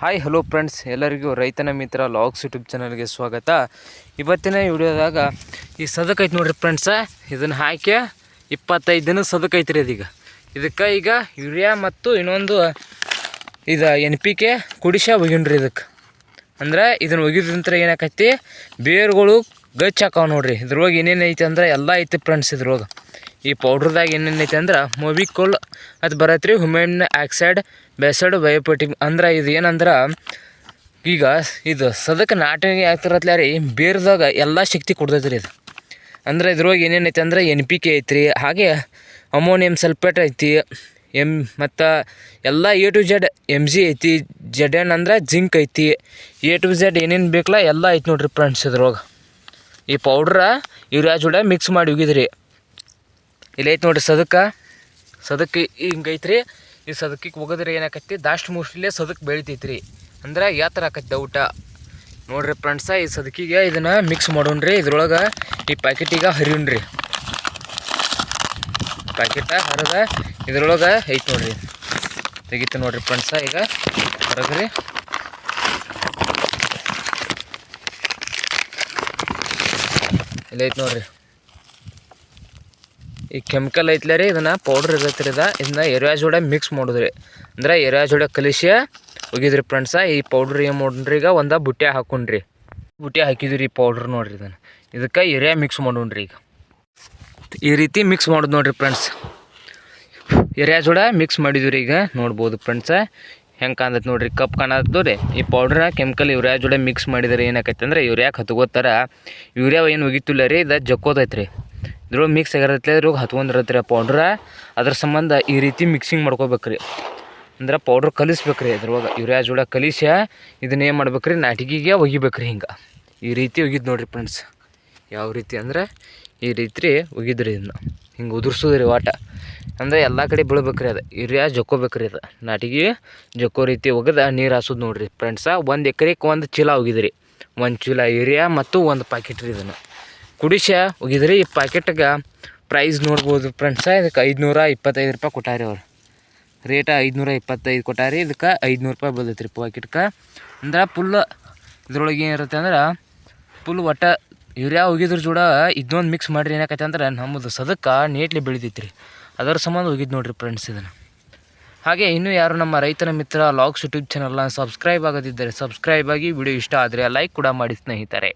Hi hello friends ಎಲ್ಲರಿಗೂ ರೈತನ ಮಿತ್ರ ಲಾಗ್ಸ್ ಯೂಟ್ಯೂಬ್ ಚಾನಲ್ಗೆ ಸ್ವಾಗತ. ಇವತ್ತಿನ ವಿಡಿಯೋದಾಗ ಈ ಸದಕೈತೆ ನೋಡ್ರಿ ಫ್ರೆಂಡ್ಸ ಇದನ್ನು ಹಾಕಿ ಇಪ್ಪತ್ತೈದು ದಿನ ಸದಕ ರೀ ಅದೀಗ ಇದಕ್ಕೆ ಈಗ ಯೂರಿಯಾ ಮತ್ತು ಇನ್ನೊಂದು ಇದು ಎನ್ ಪಿ ಕೆ ಕುಡಿಸ ಒಗಿನ್ರಿ ಇದಕ್ಕೆ. ಅಂದ್ರೆ ಇದನ್ನು ಒಗಿದ್ರಂತ್ರ ಏನಾಕೈತಿ ಬೇರುಗಳು ಗಚ್ಚ ಹಾಕಾವ ನೋಡ್ರಿ. ಇದ್ರೊಳಗೆ ಏನೇನು ಐತೆ ಅಂದ್ರೆ ಎಲ್ಲ ಐತಿ ಫ್ರೆಂಡ್ಸ್ ಇದ್ರೊಳಗೆ. ಈ ಪೌಡ್ರದಾಗ ಏನೇನು ಐತೆ ಅಂದ್ರೆ ಮೊಬಿಕೋಲ್ ಅದು ಬರತ್ರಿ ಹುಮೆನ್ ಆಕ್ಸೈಡ್ ಬೆಸಡ್ ಬಯೋಪೋಟಿಕ್ ಅಂದ್ರೆ ಇದು ಏನಂದ್ರೆ, ಈಗ ಇದು ಸದಕ್ಕೆ ನಾಟಿಗೆ ಆಗ್ತಿರತ್ಲ ರೀ, ಬೇರ್ದಾಗ ಎಲ್ಲ ಶಕ್ತಿ ಕೊಡ್ತೈತೆ ರೀ ಇದು. ಅಂದ್ರೆ ಇದ್ರೊಳಗೆ ಏನೇನು ಐತೆ ಅಂದ್ರೆ ಎನ್ ಪಿ ಕೆ ಐತ್ರಿ, ಹಾಗೆ ಅಮೋನಿಯಂ ಸಲ್ಫೇಟ್ ಐತಿ, ಎಂ ಮತ್ತು ಎಲ್ಲ A to Z M G ಐತಿ ಜೆಡ್ ಎನ್ ಅಂದ್ರೆ ಜಿಂಕ್ ಐತಿ ಎ ಟು ಜೆಡ್ ಏನೇನು ಬೇಕಲ್ಲ ಎಲ್ಲ ಐತಿ ನೋಡ್ರಿ ಫ್ರೆಂಡ್ಸ್ ಇದ್ರೊಳಗೆ. ಈ ಪೌಡ್ರ ಯೂರಿಯಾ ಜೋಡ ಮಿಕ್ಸ್ ಮಾಡಿ ಹೋಗಿದ್ರಿ. ಇಲ್ಲಿ ಐತೆ ನೋಡ್ರಿ ಸದಕ್ಕೆ ಸದಕ್ಕೆ ಹಿಂಗೈತ್ರಿ. ಈ ಸದಕಿಗೆ ಹೋಗೋದ್ರೆ ಏನಾಕೈತಿ ದಾಸ್ಟ್ ಮುಷ್ಟಿಲೇ ಸದಕ್ಕೆ ಬೆಳಿತೈತ್ರಿ. ಅಂದ್ರೆ ಯಾತ್ರ ಆಕೈತಿ ಊಟ? ನೋಡ್ರಿ ಫ್ರೆಂಡ್ಸ ಈ ಸದಕಿಗೆ ಇದನ್ನು ಮಿಕ್ಸ್ ಮಾಡೋಣ್ರಿ. ಇದ್ರೊಳಗೆ ಈ ಪ್ಯಾಕೆಟಿಗೆ ಹರಿಯೋಣ್ರಿ. ಪ್ಯಾಕೆಟ ಹರದ ಇದ್ರೊಳಗೆ ಐತೆ ನೋಡ್ರಿ. ತೆಗಿತು ನೋಡ್ರಿ ಫ್ರೆಂಡ್ಸ ಈಗ ಹೊರಗ್ರಿ. ಇಲ್ಲೈತೆ ನೋಡ್ರಿ. ಈ ಕೆಮಿಕಲ್ ಐತ್ಲ ರೀ, ಇದನ್ನು ಪೌಡ್ರ್ ಇರತ್ತೆ ಇದು. ಇದನ್ನ ಎರಿಯಾ ಜೋಡೆ ಮಿಕ್ಸ್ ಮಾಡಿದ್ರಿ. ಅಂದ್ರೆ ಎರಿಯಾ ಜೋಡೆ ಕಲಿಸಿ ಒಗಿದ್ರಿ ಫ್ರೆಂಡ್ಸ ಈ ಪೌಡ್ರ್ ಏನು ಮಾಡ್ರಿ ಈಗ, ಒಂದು ಬುಟ್ಟಿ ಹಾಕೊಂಡ್ರಿ ಬುಟ್ಟಿ ಹಾಕಿದ್ರಿ ಈ ಪೌಡ್ರ್ ನೋಡ್ರಿ ಇದನ್ನು. ಇದಕ್ಕೆ ಎರಿಯಾ ಮಿಕ್ಸ್ ಮಾಡೋಣ್ರಿ ಈಗ. ಈ ರೀತಿ ಮಿಕ್ಸ್ ಮಾಡೋದು ನೋಡ್ರಿ ಫ್ರೆಂಡ್ಸ್ ಎರಿಯಾ ಜೋಡೆ ಮಿಕ್ಸ್ ಮಾಡಿದ್ವಿ ಈಗ, ನೋಡ್ಬೋದು ಫ್ರೆಂಡ್ಸ ಹೆಂಗೆ ಕಾಣತ್ ನೋಡ್ರಿ, ಕಪ್ ಕಾಣತ್ತು ರೀ. ಈ ಪೌಡ್ರ ಕೆಮಿಕಲ್ ಯೂರಿಯಾ ಜೋಡೆ ಮಿಕ್ಸ್ ಮಾಡಿದರೆ ಏನಾಕೈತೆ ಅಂದ್ರೆ ಯೂರಿಯಾಕ್ಕೆ ಹತ್ಕೋತಾರ. ಯೂರಿಯಾ ಏನು ಒಗಿತಿಲ್ಲ ರೀ, ಇದು ಜಕ್ಕೋತೈತೆ ರೀ ಇದ್ರೊಳಗೆ ಮಿಕ್ಸ್ ಆಗಿರತ್ತೆ ಇದ್ರೊಳಗೆ ಹತ್ಕೊಂಡಿರತ್ತೆ ರೀ ಪೌಡ್ರ ಅದ್ರ ಸಂಬಂಧ ಈ ರೀತಿ ಮಿಕ್ಸಿಂಗ್ ಮಾಡ್ಕೋಬೇಕು ರೀ ಅಂದ್ರೆ ಪೌಡ್ರ್ ಕಲಿಸ್ಬೇಕು ರೀ ಅದ್ರೊಳಗೆ ಯೂರಿಯಾ ಜೋಡ ಕಲಿಸಿ ಇದನ್ನ ಏನು ಮಾಡ್ಬೇಕು ರೀ ನಾಟಿಗೆಗೆ ಒಗಿಬೇಕು ರೀ ಹಿಂಗೆ. ಈ ರೀತಿ ಒಗಿದ್ ನೋಡಿರಿ ಫ್ರೆಂಡ್ಸ್ ಯಾವ ರೀತಿ ಅಂದ್ರೆ ಈ ರೀತಿ ಒಗಿದ್ರಿ ಇದನ್ನ ಹಿಂಗೆ ಉದುರ್ಸೋದು ರೀ ವಾಟ. ಅಂದರೆ ಎಲ್ಲ ಕಡೆ ಬೀಳ್ಬೇಕ್ರಿ ಅದು. ಯೂರಿಯಾ ಜಕ್ಕೋಬೇಕು ರೀ ಅದು. ನಾಟಿಗೆ ಜೊಕ್ಕೋ ರೀತಿ ಒಗೆದ ನೀರು ಹಾಸೋದು ನೋಡಿರಿ ಫ್ರೆಂಡ್ಸ ಒಂದು ಎಕರೆಗೆ ಒಂದು ಚೀಲ ಒಗಿದ್ರಿ. ಒಂದು ಚೀಲ ಯೂರಿಯಾ ಮತ್ತು ಒಂದು ಪ್ಯಾಕೆಟ್ ರೀ ಇದನ್ನು. ಕುಡಿಸ ಒಗಿದ್ರಿ ಈ ಪ್ಯಾಕೆಟ್ಗೆ ಪ್ರೈಸ್ ನೋಡ್ಬೋದು ಫ್ರೆಂಡ್ಸ ಇದಕ್ಕೆ ಐದುನೂರ ಇಪ್ಪತ್ತೈದು ರೂಪಾಯಿ ಕೊಟ್ಟಾರಿ ಅವ್ರು. ರೇಟ ಐದುನೂರ ಇಪ್ಪತ್ತೈದು ಕೊಟ್ಟಾರಿ, ಇದಕ್ಕೆ ಐದುನೂರು ರೂಪಾಯಿ ಬಂದೈತ್ರಿ ಪ್ಯಾಕೆಟ್ಗೆ ಅಂದ್ರೆ ಫುಲ್ ಇದ್ರೊಳಗೆ ಏನಿರುತ್ತೆ ಅಂದ್ರೆ ಫುಲ್ ಒಟ್ಟ ಯೂರಿಯಾ ಒಗಿದ್ರ ಜೋಡ ಇದೊಂದು ಮಿಕ್ಸ್ ಮಾಡಿರಿ ಏನಾಕೈತೆ ಅಂದ್ರೆ ನಮ್ಮದು ಸದಕ್ಕೆ ನೀಟ್ಲಿ ಬೆಳಿತೈತೆ ಅದರ ಸಂಬಂಧ ಹೋಗಿದ್ದು ನೋಡಿರಿ ಫ್ರೆಂಡ್ಸ್ ಇದನ್ನು. ಹಾಗೆ ಇನ್ನೂ ಯಾರು ನಮ್ಮ ರೈತನ ಮಿತ್ರ ಲಾಗ್ಸ್ ಯೂಟ್ಯೂಬ್ ಚಾನಲ್ನ ಸಬ್ಸ್ಕ್ರೈಬ್ ಆಗದಿದ್ದರೆ ಸಬ್ಸ್ಕ್ರೈಬ್ ಆಗಿ ವಿಡಿಯೋ ಇಷ್ಟ ಆದರೆ ಲೈಕ್ ಕೂಡ ಮಾಡಿ ಸ್ನೇಹಿತರೆ.